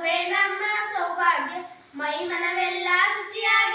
ಮದುವೆ ನಮ್ಮ ಸೌಭಾಗ್ಯ. ಮೈ ಮನವೆಲ್ಲ ಶುಚಿಯಾಗಿ